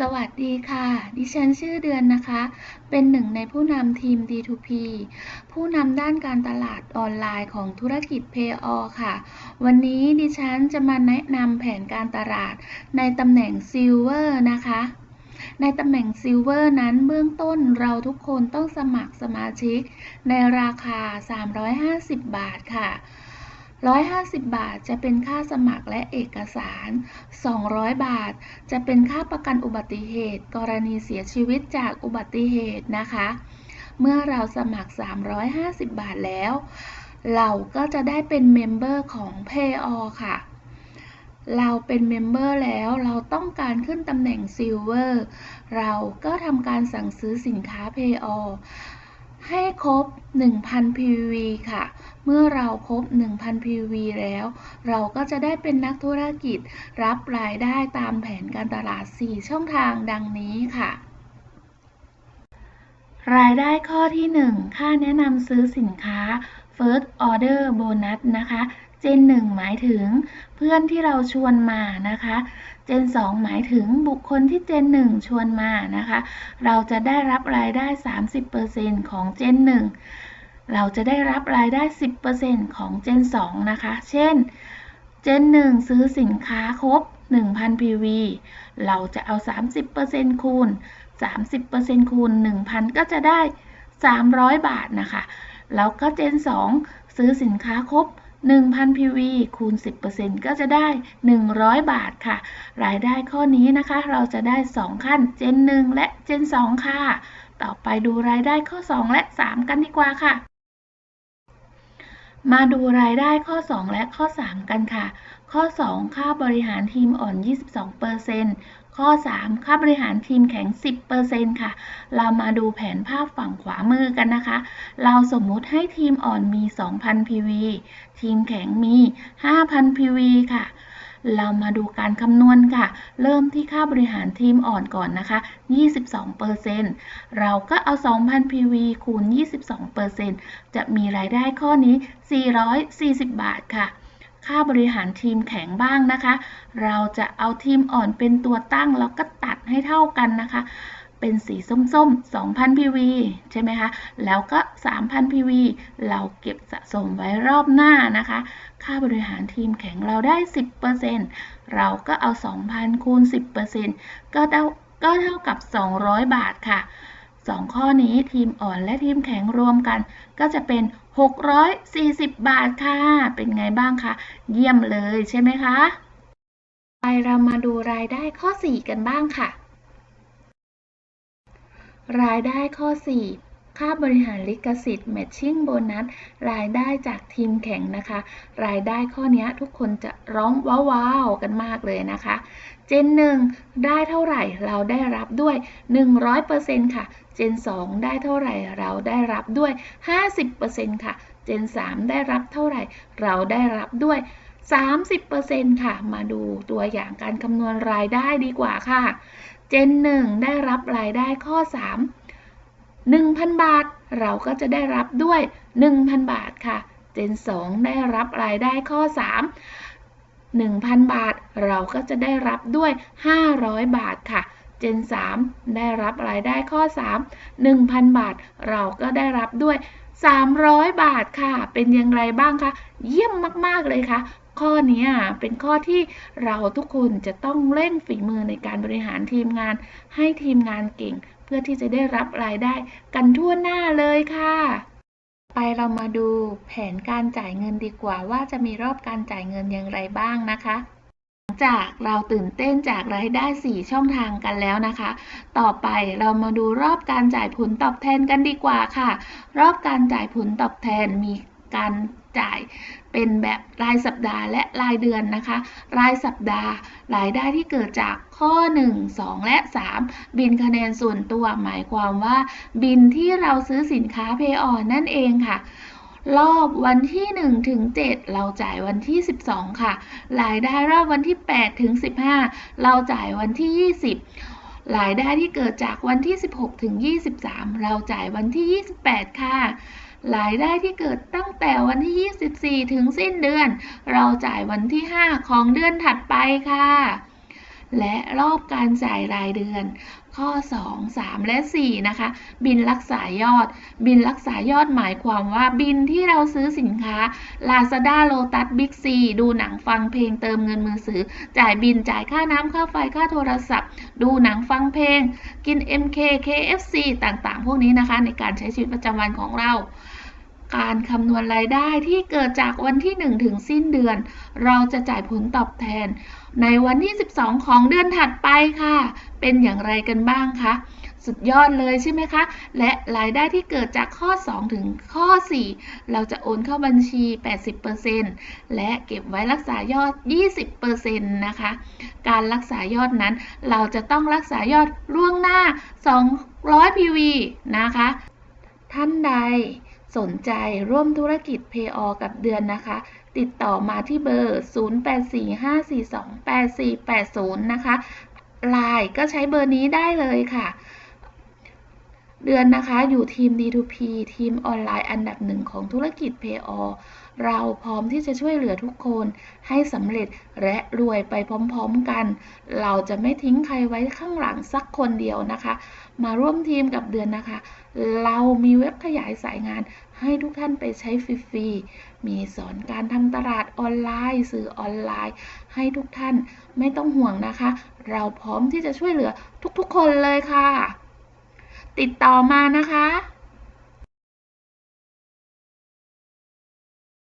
สวัสดีค่ะ ดิฉันชื่อเดือนนะคะ เป็นหนึ่งในผู้นำทีม D2P ผู้นำด้านการตลาดออนไลน์ของธุรกิจ Payo ค่ะ วันนี้ดิฉันจะมาแนะนำแผนการตลาดในตำแหน่ง Silver นะคะ ในตำแหน่ง Silver นั้นเบื้องต้นเราทุกคนต้องสมัครสมาชิก ในราคา 350 บาทค่ะ 150 บาทจะเป็นค่าสมัครและเอกสาร 200 บาท จะเป็นค่าประกันอุบัติเหตุ กรณีเสียชีวิตจากอุบัติเหตุนะคะ เมื่อเราสมัคร 350 บาทแล้ว เราก็จะได้เป็นเมมเบอร์ของ Payo ค่ะ เราเป็นเมมเบอร์แล้วเราต้องการขึ้นตำแหน่ง Silver เราก็ทำการสั่งซื้อสินค้า Payo ให้ครบ 1,000 PV ค่ะ เมื่อเราครบ 1,000 PV แล้ว เราก็จะได้เป็นนักธุรกิจรับรายได้ตามแผนการตลาด 4 ช่องทางดังนี้ค่ะ รายได้ข้อที่ 1 ค่าแนะนำซื้อสินค้า First Order Bonus นะคะ เจน 1 หมายถึงเพื่อนที่เราชวนมานะคะ เจน 2 หมายถึงบุคคลที่เจน 1 ชวนมานะคะ เราจะได้รับรายได้ 30%ของเจน 1 เราจะได้รับรายได้ 10%ของเจน 2 นะคะ เช่น เจน 1 ซื้อสินค้าครบ 1,000 PV เราจะเอา 30%คูณ 30%คูณ 1,000 ก็จะได้ 300 บาทนะคะ แล้วก็เจน 2 ซื้อสินค้าครบ 1,000 PV คูณ 10%ก็จะได้ 100 บาทค่ะ รายได้ข้อนี้นะคะ เราจะได้ 2 ขั้นเจน1และเจน2ค่ะ ต่อไปดูรายได้ข้อ 2 และ 3 กันดีกว่าค่ะ มาดูรายได้ข้อ 2 และข้อ 3 กันค่ะ ข้อ 2 ค่าบริหารทีมอ่อน 22%ข้อ 3 ค่าบริหารทีมแข็ง 10%ค่ะ เรามาดูแผนภาพฝั่งขวามือกันนะคะ เราสมมุติให้ทีมอ่อนมี 2,000 PV ทีมแข็งมี 5,000 PV ค่ะเรามาดูการคำนวณค่ะ เริ่มที่ค่าบริหารทีมอ่อนก่อนนะคะ 22%เราก็เอา 2,000 PV คูณ 22%จะมีรายได้ข้อนี้ 440 บาทค่ะ ค่าบริหารทีมแข็งบ้างนะคะ เราจะเอาทีมอ่อนเป็นตัวตั้งแล้วก็ตัดให้เท่ากันนะคะ เป็นสีส้มๆ 2,000 PV ใช่ไหมคะ แล้วก็ 3,000 PV เราเก็บสะสมไว้รอบหน้านะคะ ค่าบริหารทีมแข็งเราได้ 10%เราก็เอา 2,000คูณ10%ก็เท่าก็เท่ากับ 200 บาทค่ะ 2 ข้อนี้ทีมอ่อนและทีมแข็งรวมกัน ก็จะเป็น 640 บาทค่ะ เป็นไงบ้างคะ เยี่ยมเลยใช่ไหมคะ ไปเรามาดูรายได้ข้อ 4 กันบ้างค่ะ รายได้ข้อ 4 ค่าบริหารลิขสิทธิ์ Matching Bonus รายได้จากทีมแข่งนะคะ รายได้ข้อนี้ทุกคนจะร้องว้าวๆกันมากเลยนะคะ เจน 1 ได้เท่าไหร่เราได้รับด้วย 100%ค่ะ เจน 2 ได้เท่าไหร่เราได้รับด้วย 50%ค่ะ เจน 3 ได้รับเท่าไหร่เราได้รับด้วย 30%ค่ะ มาดูตัวอย่างการคำนวณรายได้ดีกว่าค่ะ เจน 1 ได้รับรายได้ข้อ 3 1,000 บาท เราก็จะได้รับด้วย 1,000 บาทค่ะ เจน 2 ได้รับรายได้ข้อ 3 1,000 บาท เราก็จะได้รับด้วย 500 บาทค่ะ เจน 3 ได้รับรายได้ข้อ 3 1,000 บาท เราก็ได้รับด้วย 300 บาทค่ะ เป็นอย่างไรบ้างคะ เยี่ยมมาก ๆ เลยค่ะข้อนี้เป็นข้อที่เราทุกคนจะต้องเร่งฝีมือในการบริหารทีมงาน ให้ทีมงานเก่ง เพื่อที่จะได้รับรายได้กันทั่วหน้าเลยค่ะ ไปเรามาดูแผนการจ่ายเงินดีกว่า ว่าจะมีรอบการจ่ายเงินอย่างไรบ้างนะคะหลังจากเราตื่นเต้นจากรายได้ 4 ช่องทางกันแล้วนะคะ ต่อไปเรามาดูรอบการจ่ายผลตอบแทนกันดีกว่าค่ะ รอบการจ่ายผลตอบแทนมีการ จ่ายเป็นแบบรายสัปดาห์และรายเดือนนะคะ รายสัปดาห์ รายได้ที่เกิดจากข้อ 1 2 และ 3 บินคะแนนส่วนตัวหมายความว่า บินที่เราซื้อสินค้าเพย์ออนนั่นเองค่ะ รอบวันที่1ถึง7เราจ่ายวันที่ 12 ค่ะ รายได้รอบวันที่8ถึง15 เราจ่ายวันที่ 20รายได้ที่เกิดจากวันที่ 16 ถึง 23 เราจ่ายวันที่ 28 ค่ะ รายได้ที่เกิดตั้งแต่วันที่ 24 ถึงสิ้นเดือน เราจ่ายวันที่ 5 ของเดือนถัดไปค่ะ และรอบการจ่ายรายเดือน ข้อ 2 3 และ 4 นะคะ บินรักษายอด บินรักษายอดหมายความว่าบินที่เราซื้อสินค้า Lazada Lotus Big C ดูหนังฟังเพลงเติมเงินมือถือ จ่ายบินจ่ายค่าน้ำค่าไฟค่าโทรศัพท์ ดูหนังฟังเพลง กิน MK KFC ต่างๆ พวกนี้นะคะ ในการใช้ชีวิตประจำวันของเรา การคำนวณรายได้ที่เกิดจากวันที่ 1 ถึงสิ้นเดือน เราจะจ่ายผลตอบแทน ในวันที่ 12 ของเดือนถัดไปค่ะ เป็นอย่างไรกันบ้างคะสุดยอดเลยใช่ไหมคะ และรายได้ที่เกิดจากข้อ 2 ถึงข้อ 4 เราจะโอนเข้าบัญชี 80%และเก็บไว้รักษายอด 20%นะคะ การรักษายอดนั้น เราจะต้องรักษายอดล่วงหน้า 200 PV นะคะ ท่านใด สนใจร่วมธุรกิจ Pay o กับเดือนนะคะ ติดต่อมาที่เบอร์ 0845428480 นะคะไลน์ก็ใช้เบอร์นี้ได้เลยค่ะ เดือนนะคะอยู่ทีม D2P ทีมออนไลน์อันดับหนึ่งของธุรกิจ Pay o เราพร้อมที่จะช่วยเหลือทุกคนให้สำเร็จและรวยไปพร้อมๆกัน เราจะไม่ทิ้งใครไว้ข้างหลังสักคนเดียวนะคะ มาร่วมทีมกับเดือนนะคะ เรามีเว็บขยายสายงานให้ทุกท่านไปใช้ฟรีๆ มีสอนการทำตลาดออนไลน์ สื่อออนไลน์ ให้ทุกท่านไม่ต้องห่วงนะคะ เราพร้อมที่จะช่วยเหลือทุกๆ คนเลยค่ะ ติดต่อมานะคะ